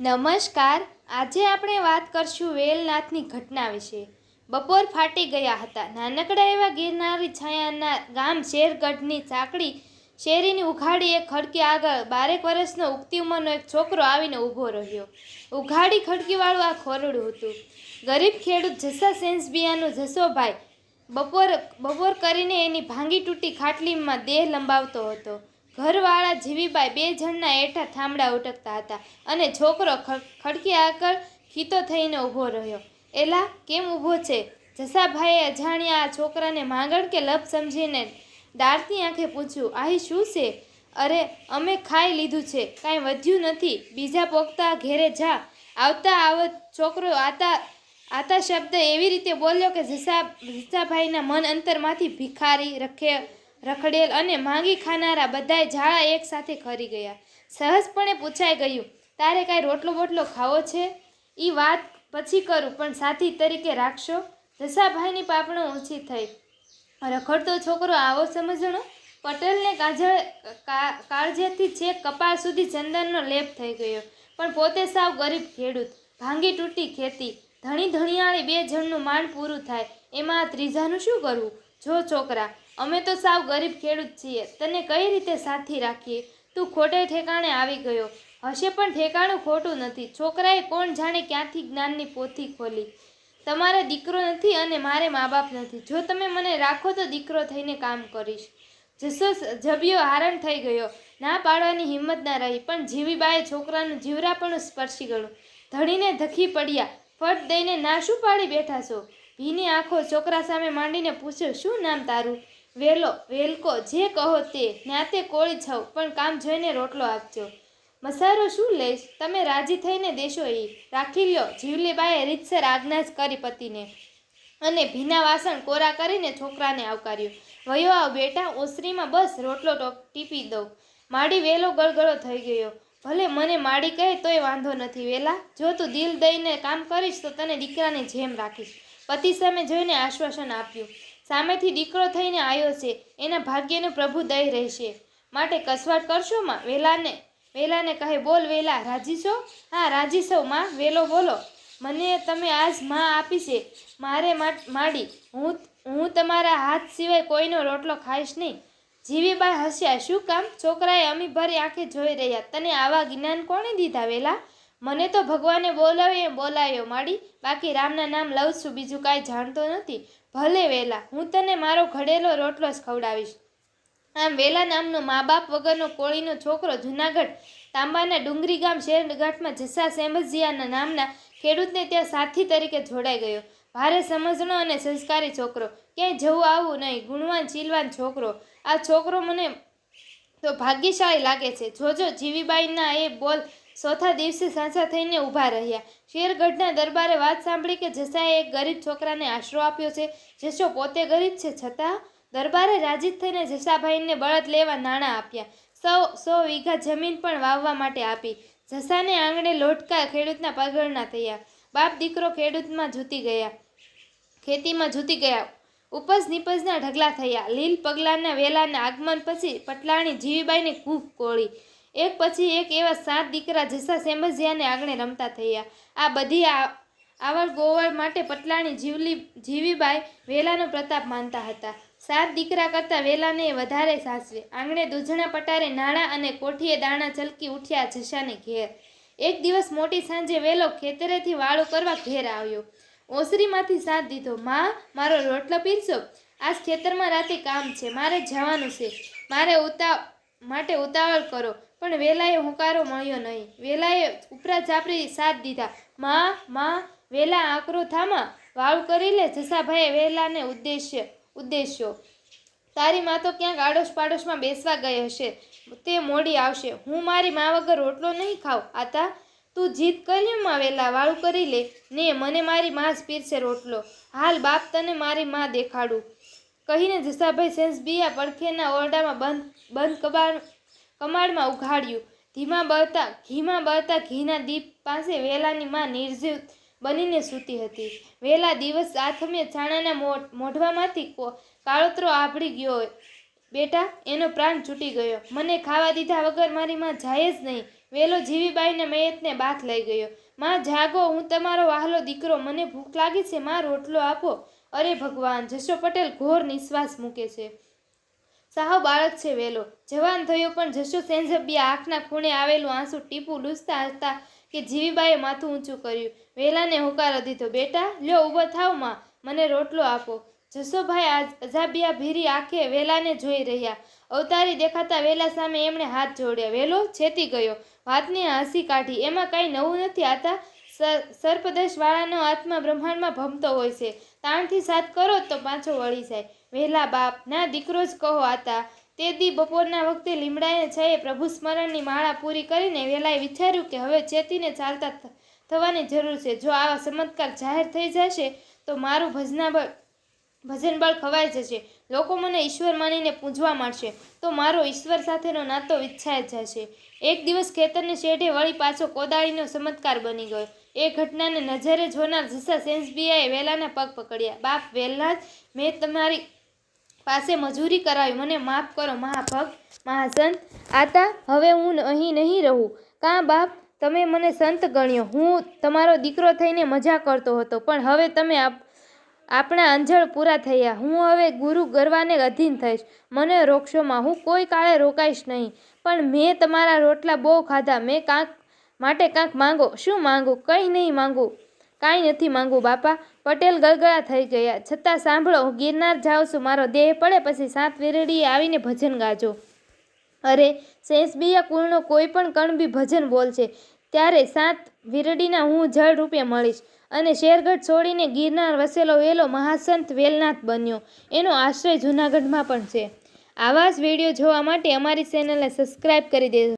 નમસ્કાર. આજે આપણે વાત કરશું વેલનાથની ઘટના વિશે. બપોર ફાટી ગયા હતા. નાનકડા એવા ગિરનારી છાયાના ગામ શેરગઢની સાંકડી શેરીની ઉઘાડી એક ખડકી આગળ બારેક વર્ષનો ઉગતી ઉંમરનો એક છોકરો આવીને ઊભો રહ્યો. ઉઘાડી ખડકીવાળું આ ખોરડું હતું. ગરીબ ખેડૂત જસા સેન્સબિયાનો જસોભાઈ બપોર બપોર કરીને એની ભાંગી તૂટી ખાટલીમાં દેહ લંબાવતો હતો. ઘરવાળા જીવીબાઈ બે જણના એઠા થાંભળા ઉટકતા હતા અને છોકરો ખડકી આગળ ખીતો થઈને ઊભો રહ્યો. એલા, કેમ ઊભો છે? જસાભાઈએ અજાણ્યા આ છોકરાને માંગણ કે લપ સમજીને દાળતી આંખે પૂછ્યું, આહી શું છે? અરે, અમે ખાઈ લીધું છે, કાંઈ વધ્યું નથી. બીજા પોખતા ઘેરે જા. આવતા આવત છોકરો આતા આતા શબ્દ એવી રીતે બોલ્યો કે જસા, જસાભાઈના મન અંતરમાંથી ભિખારી રખે રખડેલ અને માંગી ખાનારા બધાય ઝાડા એક સાથે ખરી ગયા. સહજપણે પૂછાઈ ગયું, તારે કાંઈ રોટલો બોટલો ખાવો છે? એ વાત પછી કરું, પણ સાથી તરીકે રાખશો? જસાભાઈની પાપણો ઊંચી થઈ. રખડતો છોકરો આવો સમજણો? પટેલને કાજળ કાળજેથી છેક કપાળ સુધી ચંદનનો લેપ થઈ ગયો. પણ પોતે સાવ ગરીબ ખેડૂત, ભાંગી તૂટી ખેતી. ધણી ધણિયાળી બે જણનું માંડ પૂરું થાય. એમાં ત્રીજાનું શું કરવું? જો છોકરા અમે તો સાવ ગરીબ ખેડૂત છીએ. તને કઈ રીતે સાથી રાખીએ? તું ખોટે ઠેકાણે આવી ગયો. હશે પણ ઠેકાણું ખોટું નથી. છોકરાએ કોણ જાણે ક્યાંથી જ્ઞાનની પોથી ખોલી? તમારે દીકરો નથી અને મારે મા બાપ નથી. જો તમે મને રાખો તો દીકરો થઈને કામ કરીશ. જસો જબિયો હારણ થઈ ગયો. ના પાડવાની હિંમત ના રહી, પણ જીવીબાએ છોકરાનું જીવરાપણું સ્પર્શી ગયું ધણીને ધખી પડ્યા. ફટ દઈને ના શું પાડી બેઠા છો? ભીની આંખો છોકરા સામે માંડીને પૂછ્યો, શું નામ તારું? વેલો, વેલકો, જે કહો તે, ન્યાતે કોળી છવ પણ કામ જોઈને રોટલો આપજો. મસારો શું લઈશ તમે રાજી થઈને દેશો એ રાખી લ્યો, જીવલીબાએ રીતસર આજ્ઞા જ કરી પતિને. અને ભીના વાસણ કોરા કરીને છોકરાને આવકાર્યો. વયો આવ બેટા, ઓસરીમાં બસ રોટલો ટીપી દઉં. માડી વેલો ગળગળો થઈ ગયો. ભલે મને માડી કહે તોય વાંધો નથી, વેલા. જો તું દિલ દઈને કામ કરીશ તો તને દીકરાની જેમ રાખીશ. પતિ સામે જોઈને આશ્વાસન આપ્યું. સામેથી દીકરો થઈને આવ્યો છે. એના ભાગ્યનું પ્રભુ દય રહેશે. માટે કસવાટ કરશો માં? વેલાને વેલાને કહે, બોલ વેલા, રાજી છો? હા, રાજી છો માં. વેલો બોલો. મને તમે આજમાં આપી છે. મારે માડી, હું હું તમારા હાથ સિવાય કોઈનો રોટલો ખાઈશ નહીં. જીવીબાઈ હસ્યા. શું કામ? છોકરાએ અમી ભરી આંખે જોઈ રહ્યા. તને આવા જ્ઞાન કોણે દીધા વેલા? મને તો ભગવાને બોલાવે એમ બોલાયો માડી. બાકી રામના નામ લઉં છું, બીજું કાંઈ જાણતો નથી. ભલે વેલા, હું તને મારો ઘડેલો રોટલો જ ખવડાવીશ. આમ વેલા નામનો મા બાપ વગરનો કોળીનો છોકરો જુનાગઢ, તાંબાના ડુંગરી ગામ શેરઘાટમાં જસા સેમજીયાના નામના ખેડૂતને ત્યાં સાથી તરીકે જોડાઈ ગયો. ભારે સમજણો અને સંસ્કારી છોકરો. ક્યાંય જવું આવવું નહીં, ગુણવાન, ચીલવાન છોકરો. આ છોકરો મને તો ભાગ્યશાળી લાગે છે. જોજો, જીવીબાઈના એ બોલ ચોથા દિવસે સાંસા થઈને ઊભા રહ્યા. શેરગઢના દરબારે વાત સાંભળી કે જસાએ એક ગરીબ છોકરાને આશરો આપ્યો છે. જશો પોતે ગરીબ છે છતાં દરબારે રાજી થઈને જસાભાઈને બળદ લેવા નાણાં આપ્યા. સો સો વીઘા જમીન પણ વાવવા માટે આપી. જસાને આંગણે લોટકા ખેડૂતના પગરણા થયા. બાપ દીકરો ખેડૂતમાં જૂતી ગયા. ખેતીમાં જૂતી ગયા. ઉપજ નિપજના ઢગલા થયા. લીલ પગલાના વેલાના આગમન પછી પટલાણી જીવીબાઈને કૂફ કોળી એક પછી એક એવા સાત દીકરા જસા સેમજિયાને આંગણે રમતા થયા. આ બધી આવડ ગોવળ માટે પટલાણી જીવલી, જીવીબાઈ વેલાનો પ્રતાપ માનતા હતા. સાત દીકરા કરતાં વેલાને વધારે સાસવે. આંગણે દૂધણા પટારે નાણાં અને કોઠીએ દાણા ચલકી ઉઠ્યા જસાને ઘેર. એક દિવસ મોટી સાંજે વેલો ખેતરેથી વાળું કરવા ઘેર આવ્યો. ઓસરીમાંથી સાથ દીધો, માં, મારો રોટલો પીરશો આજ ખેતરમાં રાતે કામ છે. મારે જવાનું છે. મારે ઉતા, માટે ઉતાવળ કરો. પણ વેલાએ હુંકારો મળ્યો નહીં. વેલાએ ઉપરા ઝાપરી સાથ દીધા. માં માં, વેલા આકરો થામા? વાળું કરી લે. જસાભાઈએ વેલાને ઉદ્દેશ્ય, ઉદ્દેશ્યો. તારી માં તો ક્યાંક આડોશ પાડોશમાં બેસવા ગઈ હશે. તે મોડી આવશે. હું મારી મા વગર રોટલો નહીં ખાઉં. આતા, તું જીત કર્યું માં વેલા વાળું કરી લે. ને, મને મારી મા જ પીરશે રોટલો. હાલ બાપ તને મારી મા દેખાડું. કહીને જસાભાઈ સેન્સ બીયા પડખેના ઓરડામાં બંધ બંધ કબાડ કમાડમાં ઉઘાડ્યું. ધીમા બળતા ઘીમાં બળતા ઘીના દીપ પાસે વેલાની માં નિર્જીવ બનીને સૂતી હતી. વેલા દિવસ આથમે છાણાના મોઢ, મોઢવામાંથી કાળોતરો આભળી ગયો બેટા, એનો પ્રાણ છૂટી ગયો. મને ખાવા દીધા વગર મારી માં જાય જ નહીં. વેલો જીવીબાઈના મેયતને બાથ લઈ ગયો. માં, જાગો, હું તમારો વાહલો દીકરો. મને ભૂખ લાગી છે. માં, રોટલો આપો. અરે ભગવાન, જશો પટેલ, ઘોર નિશ્વાસ મૂકે છે. સાહો બાળક છે વેલો. જવાન થયો પણ જશો સેંઝબિયા આંખના ખૂણે આવેલું આંસુ ટીપુ લૂસતા હતા કે જીવીબાએ માથું ઊંચું કર્યું. વેલાને હોકારો દીધો, બેટા, લ્યો, ઊભો થાવમાં. મને રોટલો આપો. જસોભાઈ અજાબિયા ભીરી આંખે વેલાને જોઈ રહ્યા. અવતારી દેખાતા વેલા સામે એમણે હાથ જોડ્યા. વેલો, છેતી ગયો. વાતની હસી કાઢી. એમાં કાંઈ નવું નથી આતા. સર્પદેશવાળાનો આત્મા બ્રહ્માંડમાં ભમતો હોય છે. તાણથી સાથ કરો તો પાછો વળી જાય. વહેલા બાપ, ના દીકરો જ કહો આતા. તે દી બપોરના વખતે લીમડાએ છએ પ્રભુ સ્મરણની માળા પૂરી કરીને વહેલાએ વિચાર્યું કે હવે ચેતીને ચાલતા થવાની જરૂર છે. જો આવા ચમત્કાર જાહેર થઈ જશે, તો મારું ભજના ભજનબળ ભજન બળ ખવાઈ જશે. લોકો મને ઈશ્વર માનીને પૂજવા માંડશે, તો મારો ઈશ્વર સાથેનો નાતો વિચ્છાઈ જશે. એક દિવસ ખેતરને શેઢે વળી પાછો કોદાળીનો ચમત્કાર બની ગયો. એ ઘટનાને નજરે જોનાર જસા સેન્સબીઆએ વેલાના પગ પકડ્યા. બાપ વહેલા જ મેં તમારી પાસે મજૂરી કરાવી. મને માફ કરો, મહાભગ, મહાસંત. આતા, હવે હું અહીં નહીં રહું. કાં બાપ, તમે મને સંત ગણ્યો. હું તમારો દીકરો થઈને મજા કરતો હતો, પણ હવે તમે આપ, આપણા અંજળ પૂરા થયા. હું હવે ગુરુ ગરવાને અધીન થઈશ. મને રોકશોમાં. હું કોઈ કાળે રોકાઈશ નહીં. પણ મેં તમારા રોટલા બહુ ખાધા. મેં કાંક, માટે કાંક માંગો. શું માંગો? કંઈ નહીં માંગુ. કાંઈ નથી માંગુ બાપા. પટેલ ગળગળા થઈ ગયા. છતાં સાંભળો, ગિરનાર જાઉં છું. મારો દેહ પડે પછી સાત વેરડીએ આવીને ભજન ગાજો. અરે શેષબીય કુળનો કોઈ પણ કણ બી ભજન બોલશે. ત્યારે સાત વીરડીના હું જળ રૂપે મળીશ. અને શેરગઢ છોડીને ગિરનાર વસેલો વેલો મહાસંત વેલનાથ બન્યો. એનો આશ્રય જૂનાગઢમાં પણ છે. આવા જ વીડિયો જોવા માટે અમારી ચેનલને સબસ્ક્રાઈબ કરી દેજો.